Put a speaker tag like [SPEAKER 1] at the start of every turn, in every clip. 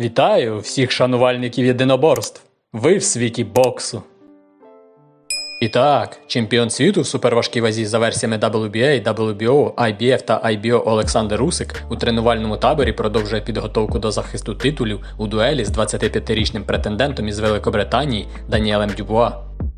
[SPEAKER 1] Вітаю всіх шанувальників єдиноборств. Ви в світі боксу. І так, чемпіон світу в суперважкій вазі за версіями WBA, WBO, IBF та IBO Олександр Русик у тренувальному таборі продовжує підготовку до захисту титулів у дуелі з 25-річним претендентом із Великобританії Даніелем Дюбуа.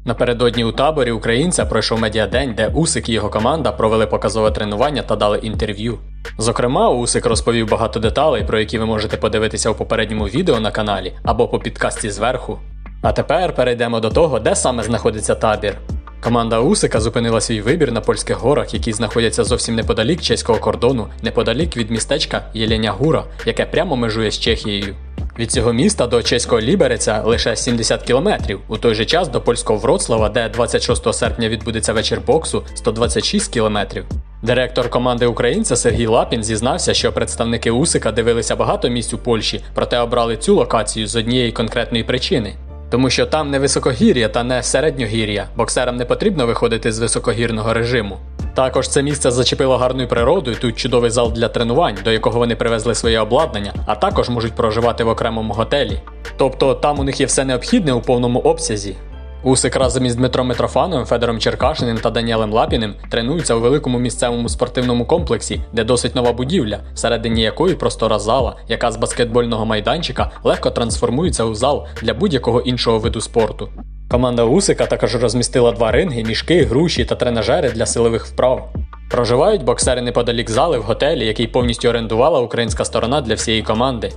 [SPEAKER 1] Напередодні у таборі українця пройшов медіадень, де Усик і його команда провели показове тренування та дали інтерв'ю. Зокрема, Усик розповів багато деталей, про які ви можете подивитися у попередньому відео на каналі або по підкасті зверху. А тепер перейдемо до того, де саме знаходиться табір. Команда Усика зупинила свій вибір на польських горах, які знаходяться зовсім неподалік чеського кордону, неподалік від містечка Єленя-Гура, яке прямо межує з Чехією. Від цього міста до чеського Лібереця лише 70 кілометрів, у той же час до польського Вроцлава, де 26 серпня відбудеться вечір боксу, 126 кілометрів. Директор команди українця Сергій Лапін зізнався, що представники Усика дивилися багато місць у Польщі, проте обрали цю локацію з однієї конкретної причини. Тому що там не високогір'я та не середньогір'я, боксерам не потрібно виходити з високогірного режиму. Також це місце зачепило гарною природою, тут чудовий зал для тренувань, до якого вони привезли своє обладнання, а також можуть проживати в окремому готелі. Тобто там у них є все необхідне у повному обсязі. Усик разом із Дмитром Митрофановим, Федором Черкашиним та Даніелем Лапіним тренуються у великому місцевому спортивному комплексі, де досить нова будівля, всередині якої простора зала, яка з баскетбольного майданчика легко трансформується у зал для будь-якого іншого виду спорту. Команда Усика також розмістила два ринги, мішки, груші та тренажери для силових вправ. Проживають боксери неподалік зали в готелі, який повністю орендувала українська сторона для всієї команди.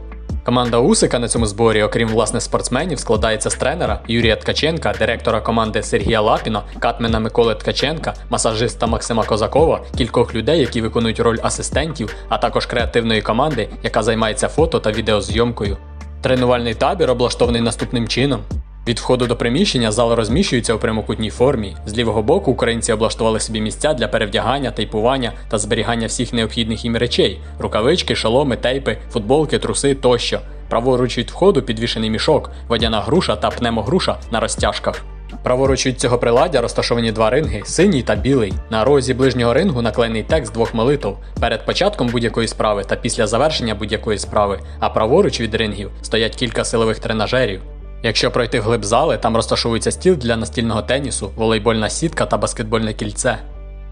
[SPEAKER 1] Команда Усика на цьому зборі, окрім власне спортсменів, складається з тренера Юрія Ткаченка, директора команди Сергія Лапіна, катмена Миколи Ткаченка, масажиста Максима Козакова, кількох людей, які виконують роль асистентів, а також креативної команди, яка займається фото та відеозйомкою. Тренувальний табір облаштований наступним чином. Від входу до приміщення зал розміщується у прямокутній формі. З лівого боку українці облаштували собі місця для перевдягання, тейпування та зберігання всіх необхідних їм речей: рукавички, шоломи, тейпи, футболки, труси тощо. Праворуч від входу підвішений мішок, водяна груша та пнемогруша на розтяжках. Праворуч від цього приладдя розташовані два ринги синій та білий. На розі ближнього рингу наклеєний текст двох молитв перед початком будь-якої справи та після завершення будь-якої справи. А праворуч від рингів стоять кілька силових тренажерів. Якщо пройти вглиб зали, там розташовується стіл для настільного тенісу, волейбольна сітка та баскетбольне кільце.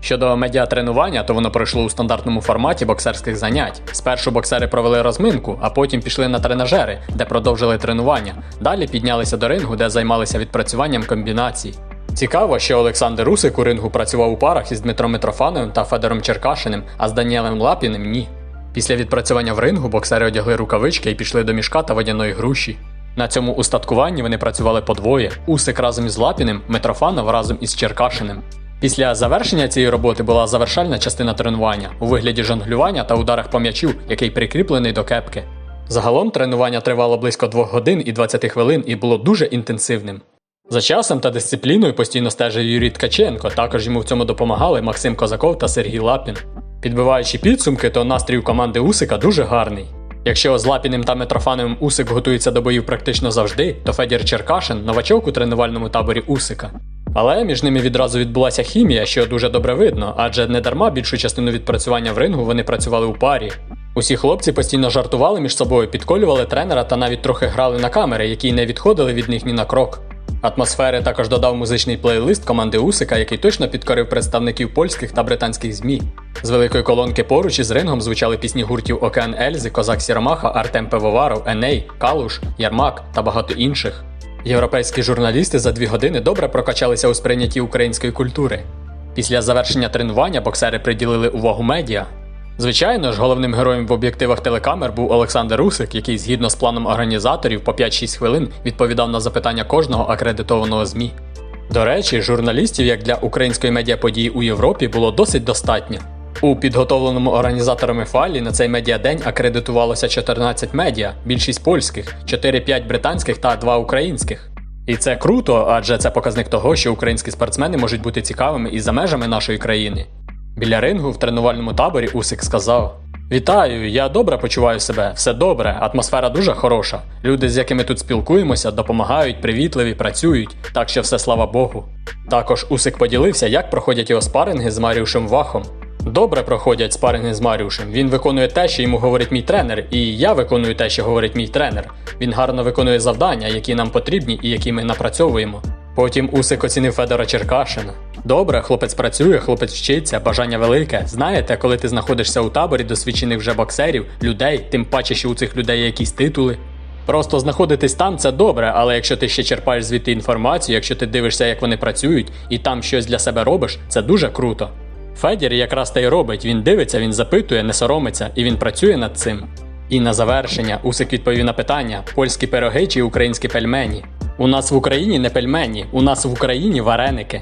[SPEAKER 1] Щодо медіатренування, то воно пройшло у стандартному форматі боксерських занять. Спершу боксери провели розминку, а потім пішли на тренажери, де продовжили тренування. Далі піднялися до рингу, де займалися відпрацюванням комбінацій. Цікаво, що Олександр Русик у рингу працював у парах із Дмитром Митрофановим та Федором Черкашиним, а з Даніелем Лапіним ні. Після відпрацювання в рингу боксери одягли рукавички і пішли до мішка та водяної груші. На цьому устаткуванні вони працювали подвоє: Усик разом із Лапіним, Митрофанов разом із Черкашиним. Після завершення цієї роботи була завершальна частина тренування у вигляді жонглювання та ударах по м'ячу, який прикріплений до кепки. Загалом тренування тривало близько 2 годин і 20 хвилин і було дуже інтенсивним. За часом та дисципліною постійно стежив Юрій Ткаченко, також йому в цьому допомагали Максим Козаков та Сергій Лапін. Підбиваючи підсумки, то настрій у команди Усика дуже гарний. Якщо з Лапіним та Митрофановим Усик готується до боїв практично завжди, то Федір Черкашин новачок у тренувальному таборі Усика. Але між ними відразу відбулася хімія, що дуже добре видно, адже не дарма більшу частину відпрацювання в рингу вони працювали у парі. Усі хлопці постійно жартували між собою, підколювали тренера та навіть трохи грали на камери, які не відходили від них ні на крок. Атмосфери також додав музичний плейлист команди Усика, який точно підкорив представників польських та британських ЗМІ. З великої колонки поруч із рингом звучали пісні гуртів Океан Ельзи, Козак Сіромаха, Артем Пивоваров, Еней, Калуш, Ярмак та багато інших. Європейські журналісти за дві години добре прокачалися у сприйнятті української культури. Після завершення тренування боксери приділили увагу медіа. Звичайно ж, головним героєм в об'єктивах телекамер був Олександр Русик, який згідно з планом організаторів по 5-6 хвилин відповідав на запитання кожного акредитованого ЗМІ. До речі, журналістів як для української медіаподії у Європі було досить достатньо. У підготовленому організаторами файлі на цей медіадень акредитувалося 14 медіа, більшість польських, 4-5 британських та 2 українських. І це круто, адже це показник того, що українські спортсмени можуть бути цікавими і за межами нашої країни. Біля рингу в тренувальному таборі Усик сказав: Вітаю, я добре почуваю себе, все добре, атмосфера дуже хороша. Люди, з якими тут спілкуємося, допомагають, привітливі, працюють, так що все слава Богу. Також Усик поділився, як проходять його спаринги з Маріушем Вахом. Добре проходять спаринги з Маріушем. Він виконує те, що йому говорить мій тренер, і я виконую те, що говорить мій тренер. Він гарно виконує завдання, які нам потрібні і які ми напрацьовуємо. Потім Усик оцінив Федора Черкашина. Добре, хлопець працює, хлопець вчиться, бажання велике. Знаєте, коли ти знаходишся у таборі досвідчених вже боксерів, людей, тим паче, що у цих людей якісь титули. Просто знаходитись там це добре, але якщо ти ще черпаєш звідти інформацію, якщо ти дивишся, як вони працюють, і там щось для себе робиш, це дуже круто. Федір якраз те й робить. Він дивиться, він запитує, не соромиться, і він працює над цим. І на завершення Усик відповів на питання: польські пироги чи українські пельмені. У нас в Україні не пельмені, у нас в Україні вареники.